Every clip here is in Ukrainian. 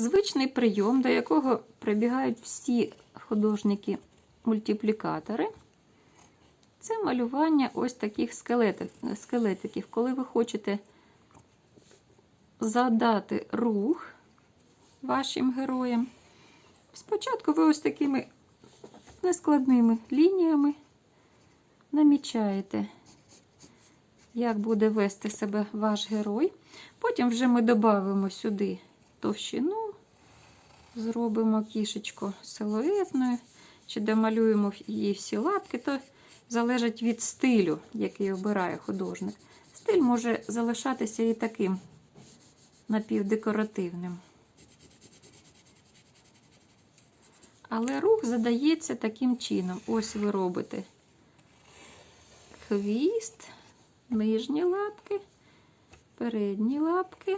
Звичний прийом, до якого прибігають всі художники-мультиплікатори, це малювання ось таких скелетиків. Коли ви хочете задати рух вашим героям, спочатку ви ось такими нескладними лініями намічаєте, як буде вести себе ваш герой. Потім вже ми додамо сюди товщину, зробимо кішечку силуетною, чи домалюємо її всі лапки, то залежить від стилю, який обирає художник. Стиль може залишатися і таким напівдекоративним. Але рух задається таким чином. Ось ви робите хвіст, нижні лапки, передні лапки,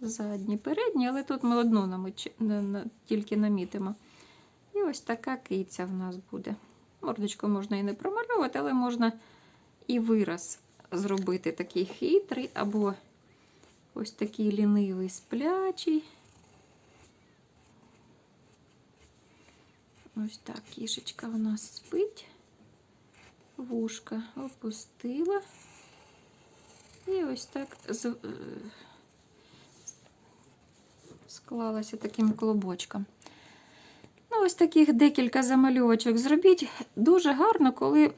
задні, передні, але тут ми одну тільки намітимо. І ось така киця в нас буде. Мордочку можна і не промальовувати, але можна і вираз зробити такий хитрий, або ось такий лінивий сплячий. Ось так кішечка у нас спить. Вушка опустила. І ось так склалася таким клубочком. Ну, ось таких декілька замальовочок зробіть. Дуже гарно, коли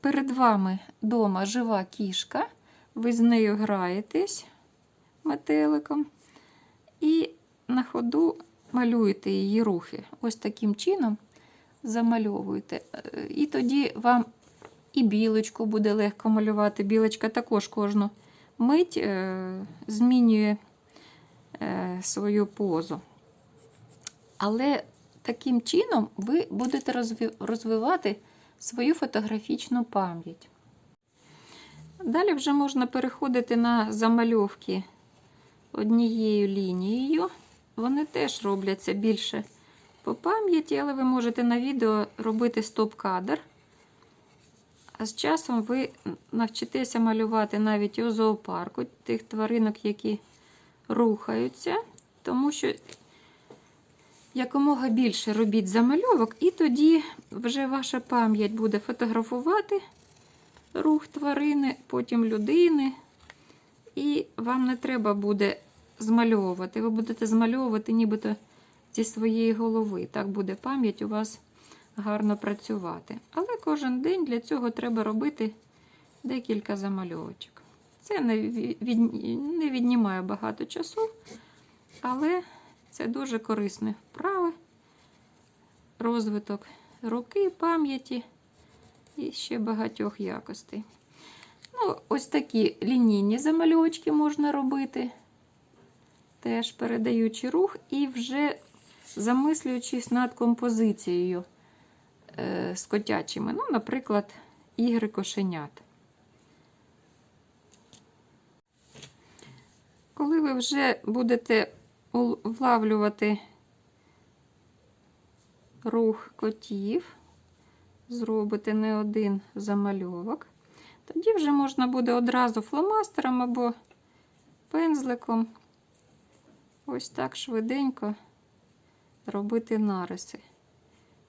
перед вами вдома жива кішка, ви з нею граєтесь метеликом і на ходу малюєте її рухи. Ось таким чином замальовуєте. І тоді вам і білочку буде легко малювати. Білочка також кожну мить е, змінює свою позу. Але таким чином ви будете розвивати свою фотографічну пам'ять. Далі вже можна переходити на замальовки однією лінією. Вони теж робляться більше по пам'яті, але ви можете на відео робити стоп-кадр. А з часом ви навчитеся малювати навіть у зоопарку тих тваринок, які рухаються, тому що якомога більше робіть замальовок, і тоді вже ваша пам'ять буде фотографувати рух тварини, потім людини. І вам не треба буде змальовувати. Ви будете змальовувати нібито зі своєї голови. Так буде пам'ять у вас гарно працювати. Але кожен день для цього треба робити декілька замальовочок. Це не, від, не віднімає багато часу, але це дуже корисне вправи, розвиток руки, пам'яті і ще багатьох якостей. Ну, ось такі лінійні замальовочки можна робити, теж передаючи рух і вже замислюючись над композицією е, з котячими. Ну, наприклад, ігри кошенят. Коли ви вже будете влавлювати рух котів, зробите не один замальовок, тоді вже можна буде одразу фломастером або пензликом ось так швиденько робити нариси.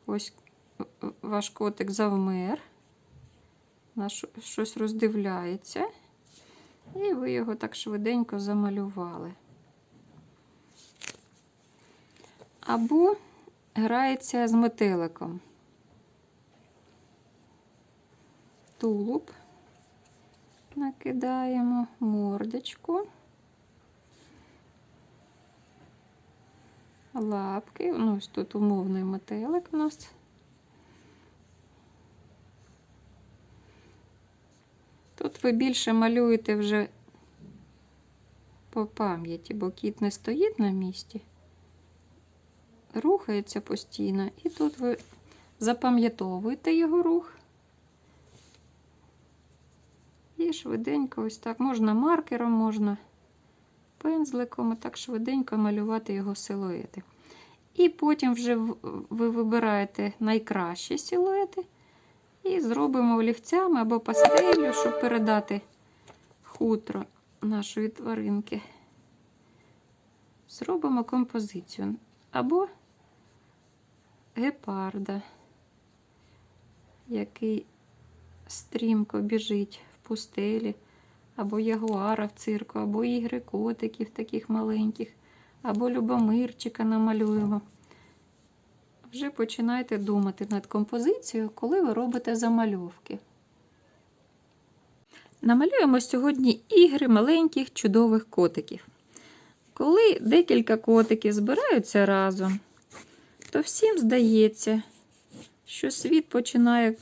Ось ваш котик завмер, щось роздивляється, і ви його так швиденько замалювали. Або грається з метеликом. Тулуб накидаємо мордочку, лапки. Ну, ось тут умовний метелик у нас. Тут ви більше малюєте вже по пам'яті, бо кіт не стоїть на місці, рухається постійно, і тут ви запам'ятовуєте його рух. І швиденько ось так. Можна маркером, можна пензликом, і так швиденько малювати його силуети. І потім вже ви вибираєте найкращі силуети і зробимо олівцями або пастелью, щоб передати хутро нашої тваринки. зробимо композицію або гепарда, який стрімко біжить в пустелі, або ягуара в цирку, або ігри котиків таких маленьких, або любомирчика намалюємо. Вже починайте думати над композицією, коли ви робите замальовки. Намалюємо сьогодні ігри маленьких чудових котиків. Коли декілька котиків збираються разом, то всім здається, що світ починає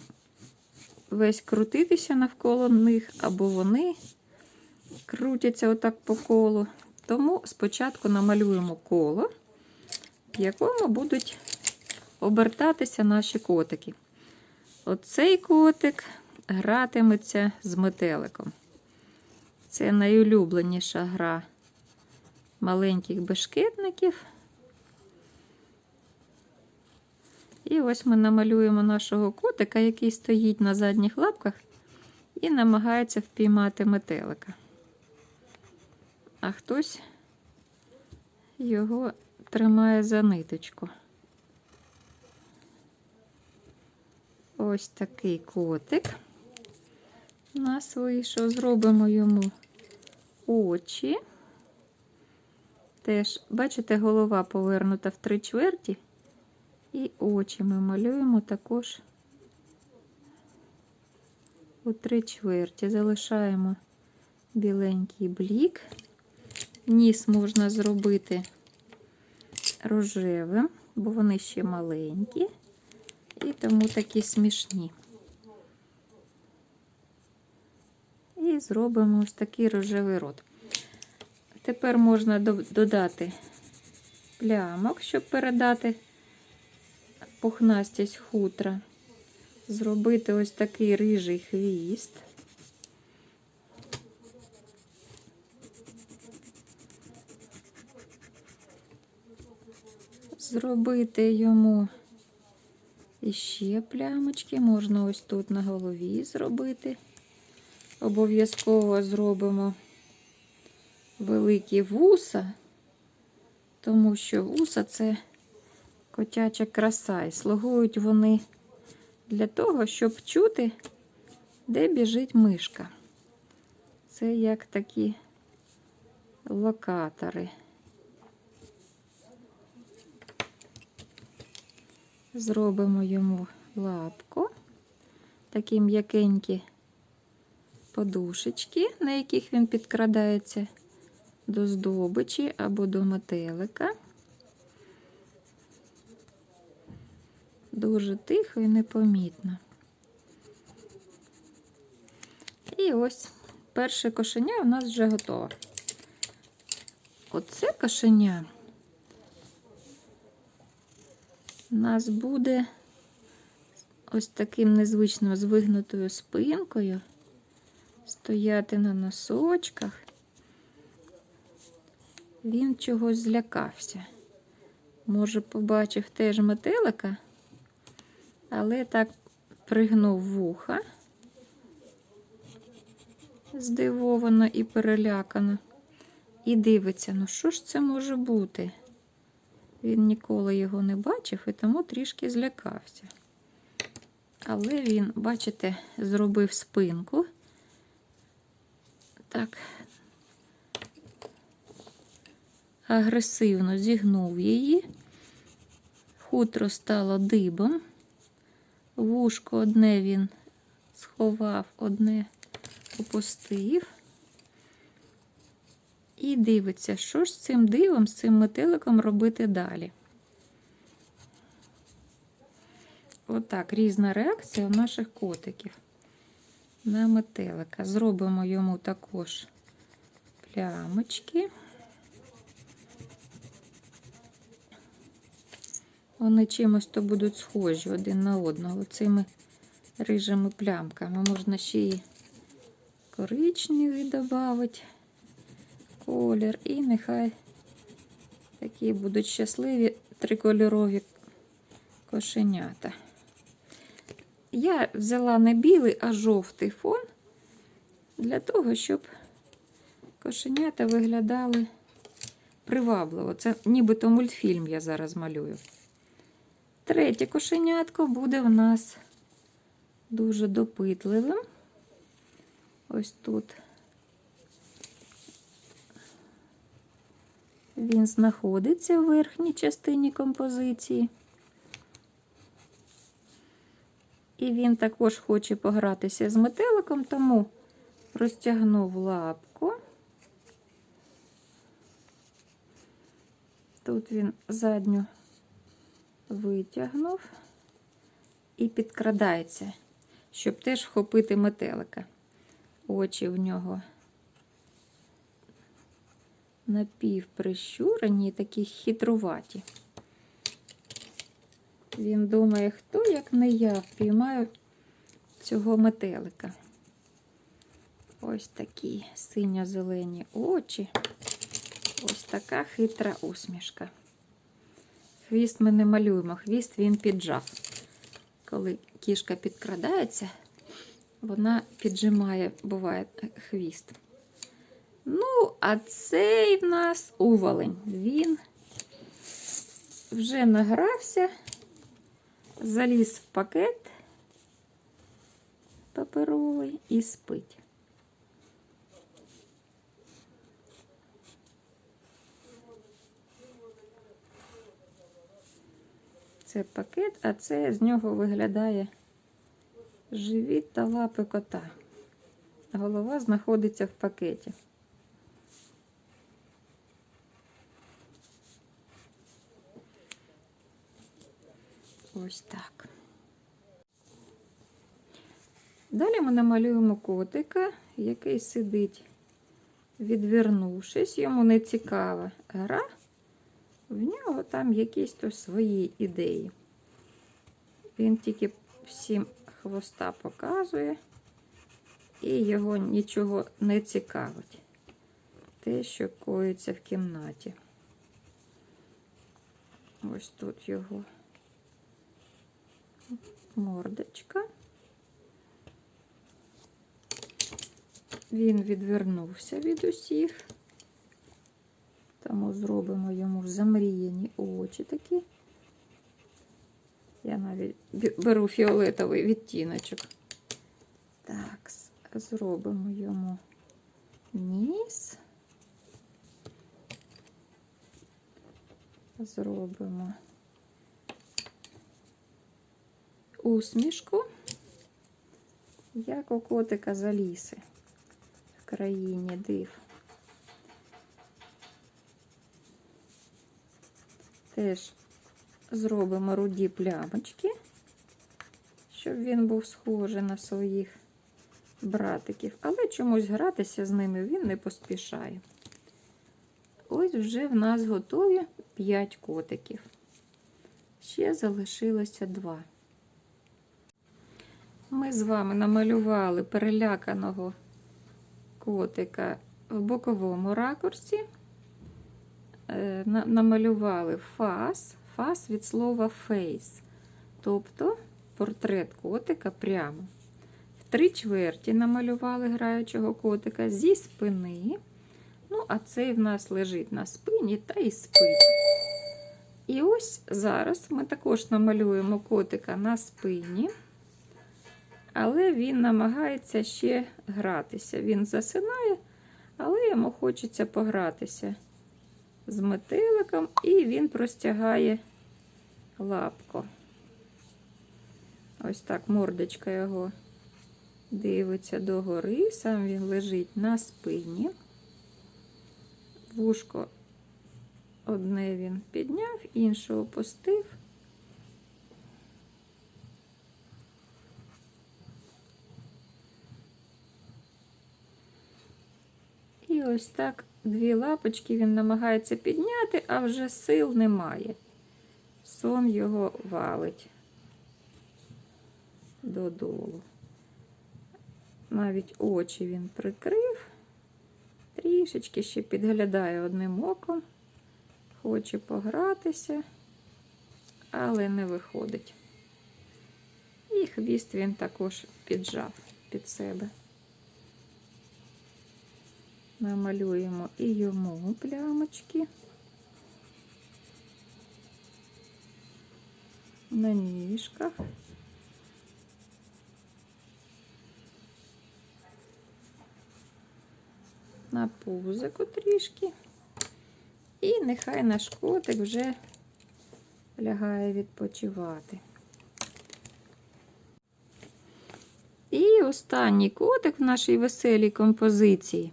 весь крутитися навколо них, або вони крутяться отак по колу. Тому спочатку намалюємо коло, в якому будуть обертатися наші котики. Оцей котик гратиметься з метеликом. Це найулюбленіша гра маленьких бешкетників. І ось ми намалюємо нашого котика, який стоїть на задніх лапках і намагається впіймати метелика. А хтось його тримає за ниточку. Ось такий котик. У нас вийшов, зробимо йому очі. Теж, бачите, голова повернута в три чверті. І очі ми малюємо також у три чверті. Залишаємо біленький блік. Ніс можна зробити рожевим, бо вони ще маленькі і тому такі смішні. І зробимо ось такий рожевий рот. Тепер можна додати плямок, щоб передати пухнастість хутра, зробити ось такий рижий хвіст. Зробити йому іще плямочки, можна ось тут на голові зробити. Обов'язково зробимо великі вуса, тому що вуса це котяча краса, і слугують вони для того, щоб чути, де біжить мишка. Це як такі локатори. Зробимо йому лапку, такі м'якенькі подушечки, на яких він підкрадається до здобичі або до метелика. Дуже тихо і непомітно. І ось перше кошеня у нас вже готове. Оце кошеня у нас буде ось таким незвичним звигнутою спинкою, стояти на носочках. Він чогось злякався. Може, побачив теж метелика, але так пригнув вуха, здивовано і перелякано, і дивиться, ну що ж це може бути? Він ніколи його не бачив і тому трішки злякався. Але він, бачите, зробив спинку. Так, агресивно зігнув її, хутро стало дибом, вушко одне він сховав, одне опустив. І дивиться, що ж з цим дивом, з цим метеликом робити далі. Отак, різна реакція у наших котиків на метелика. Зробимо йому також плямочки. Вони чимось то будуть схожі один на одного цими рижими плямками. Можна ще і коричневий додати колір, і нехай такі будуть щасливі трикольорові кошенята. Я взяла не білий, а жовтий фон для того, щоб кошенята виглядали привабливо. Це нібито мультфільм я зараз малюю. Третє кошенятко буде в нас дуже допитливим. Ось тут він знаходиться в верхній частині композиції. І він також хоче погратися з метеликом, тому розтягнув лапку. Тут він задню витягнув і підкрадається, щоб теж вхопити метелика. Очі в нього напівприщурені, такі хитруваті. Він думає, хто, як не я, впіймаю цього метелика. Ось такі синьо-зелені очі. Ось така хитра усмішка. Хвіст ми не малюємо, хвіст він піджав. Коли кішка підкрадається, вона піджимає, буває, хвіст. Ну, а цей в нас увалень. Він вже награвся, заліз в пакет паперовий і спить. Це пакет, а це з нього виглядає живіт та лапи кота. Голова знаходиться в пакеті. Ось так. Далі ми намалюємо котика, який сидить, відвернувшись, йому не цікава гра. В нього там якісь то свої ідеї. Він тільки всім хвоста показує, і його нічого не цікавить. Те, що коїться в кімнаті. Ось тут його мордочка. Він відвернувся від усіх. Тому зробимо йому замріяні очі такі. Я навіть беру фіолетовий відтіночок. Так, зробимо йому ніс. Зробимо усмішку, як у котика з Аліси в країні див. Теж зробимо руді плямочки, щоб він був схожий на своїх братиків, але чомусь гратися з ними він не поспішає. Ось вже в нас готові 5 котиків. Ще залишилося 2. Ми з вами намалювали переляканого котика в боковому ракурсі. Е, намалювали фас, фас від слова face, тобто портрет котика прямо. В три чверті намалювали граючого котика зі спини. Ну, а цей в нас лежить на спині та й спить. І ось зараз ми також намалюємо котика на спині, але він намагається ще гратися. Він засинає, але йому хочеться погратися з метеликом, і він простягає лапку. Ось так мордочка його дивиться догори, сам він лежить на спині. Вушко одне він підняв, інше опустив. І ось так дві лапочки він намагається підняти, а вже сил немає. Сон його валить додолу. Навіть очі він прикрив, трішечки ще підглядає одним оком, хоче погратися, але не виходить. І хвіст він також піджав під себе намалюємо і йому плямочки. На ніжках. На пузику трішки. І нехай наш котик вже лягає відпочивати. І останній котик в нашій веселій композиції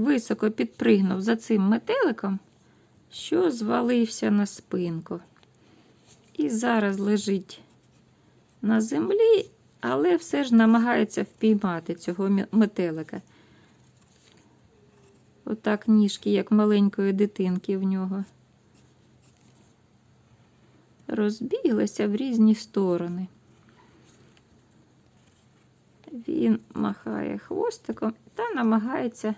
високо підпригнув за цим метеликом, що звалився на спинку. І зараз лежить на землі, але все ж намагається впіймати цього метелика. Отак ніжки, як маленької дитинки в нього. Розбіглися в різні сторони. Він махає хвостиком та намагається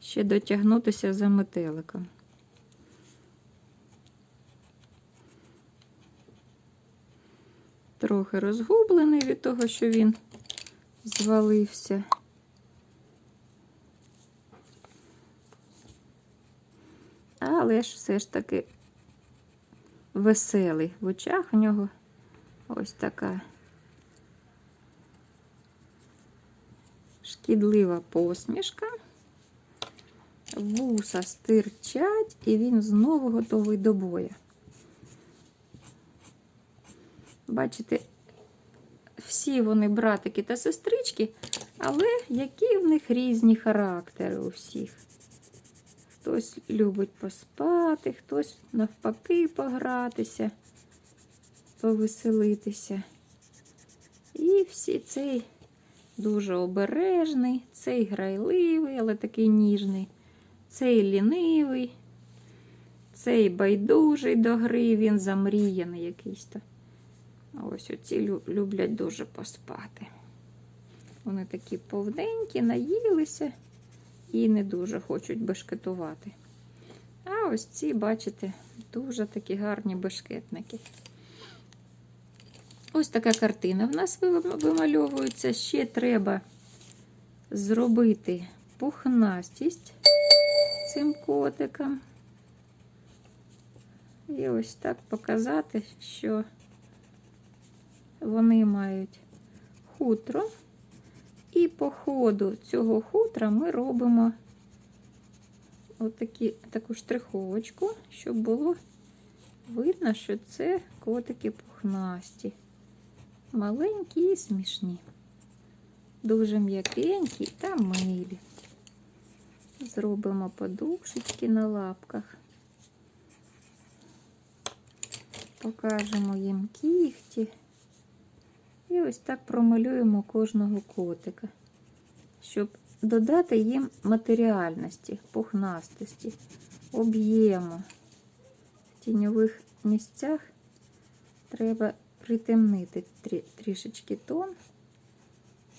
ще дотягнутися за метеликом. Трохи розгублений від того, що він звалився. Але ж все ж таки веселий. В очах у нього ось така шкідлива посмішка. Вуса стирчать, і він знову готовий до бою. Бачите, всі вони братики та сестрички, але які в них різні характери у всіх. Хтось любить поспати, хтось навпаки погратися, повеселитися. І всі цей дуже обережний, цей грайливий, але такий ніжний, цей лінивий, цей байдужий до гри, він замріяний якийсь. то. Ось оці люблять дуже поспати. Вони такі повненькі, наїлися і не дуже хочуть бешкетувати. А ось ці, бачите, дуже такі гарні бешкетники. Ось така картина в нас вимальовується. Ще треба зробити пухнастість цим котикам. І ось так показати, що вони мають хутро. І по ходу цього хутра ми робимо отакі, таку штриховочку, щоб було видно, що це котики пухнасті. Маленькі і смішні. Дуже м'якенькі та милі. Зробимо подушечки на лапках. Покажемо їм кігті. І ось так промалюємо кожного котика, щоб додати їм матеріальності, пухнастості, об'єму. В тіньових місцях треба притемнити трі- трішечки тон,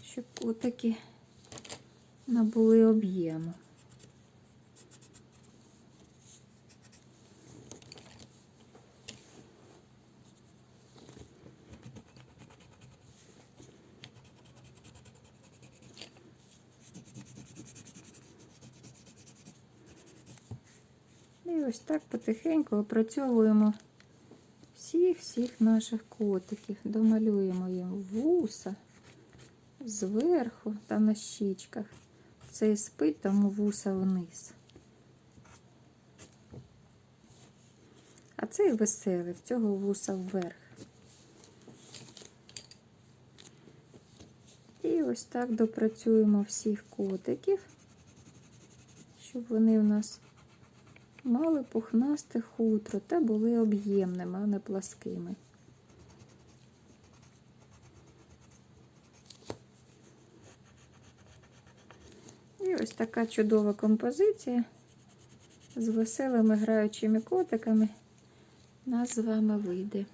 щоб котики набули об'єму. І ось так потихеньку опрацьовуємо всіх-всіх наших котиків. Домалюємо їм вуса зверху та на щічках. Цей спить, тому вуса вниз. А цей веселий, в цього вуса вверх. І ось так допрацюємо всіх котиків, щоб вони в нас мали пухнасте хутро та були об'ємними, а не пласкими. І ось така чудова композиція з веселими граючими котиками нас з вами вийде.